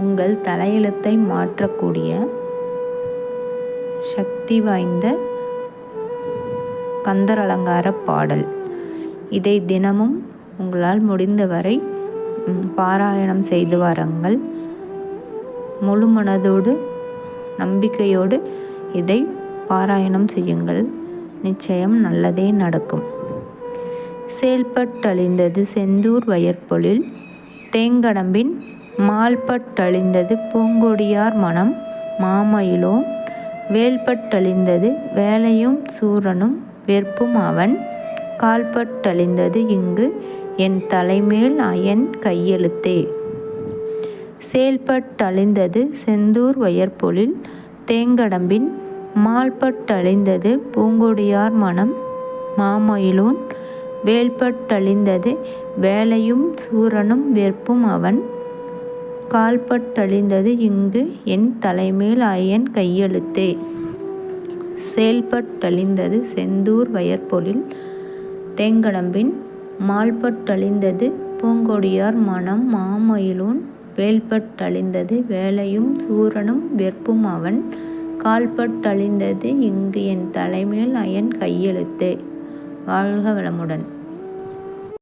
உங்கள் தலையெழுத்தை மாற்றக்கூடிய சக்தி வாய்ந்த கந்தர் அலங்கார பாடல். இதை தினமும் உங்களால் முடிந்தவரை பாராயணம் செய்து வாருங்கள். முழு மனதோடு நம்பிக்கையோடு இதை பாராயணம் செய்யுங்கள். நிச்சயம் நல்லதே நடக்கும். செயல்பட்டழிந்தது செந்தூர் வயற்பொழில் தேங்கடம்பின் மால்பட்டழிந்தது பூங்கொடியார் மனம் மாமயிலோன் வேல்பட்டழிந்தது வேலையும் சூரனும் வெற்பும் அவன். கால்பட்டழிந்தது இங்கு என் தலைமேல் அயன் கையெழுத்தே. செயல்பட்டழிந்தது செந்தூர் வயற்பொழில் தேங்கடம்பின். மால்பட்டழிந்தது பூங்கொடியார் மனம் மாமயிலோன். வேல்பட்டழிந்தது வேலையும் சூரனும் வெற்பும் அவன். கால்பட்டழிந்தது இங்கு என் தலைமேல் அயன் கையெழுத்தே. செயல்பட்டழிந்தது செந்தூர் வயற்பொழில் தேங்கடம்பின் மால்பட்டழிந்தது பூங்கொடியார் மனம் மாமயிலூன் வேல்பட்டழிந்தது வேலையும் சூரனும் வெற்பும் அவன் கால்பட்டழிந்தது இங்கு என் தலைமேல் அயன் கையெழுத்து. வாழ்க வளமுடன்.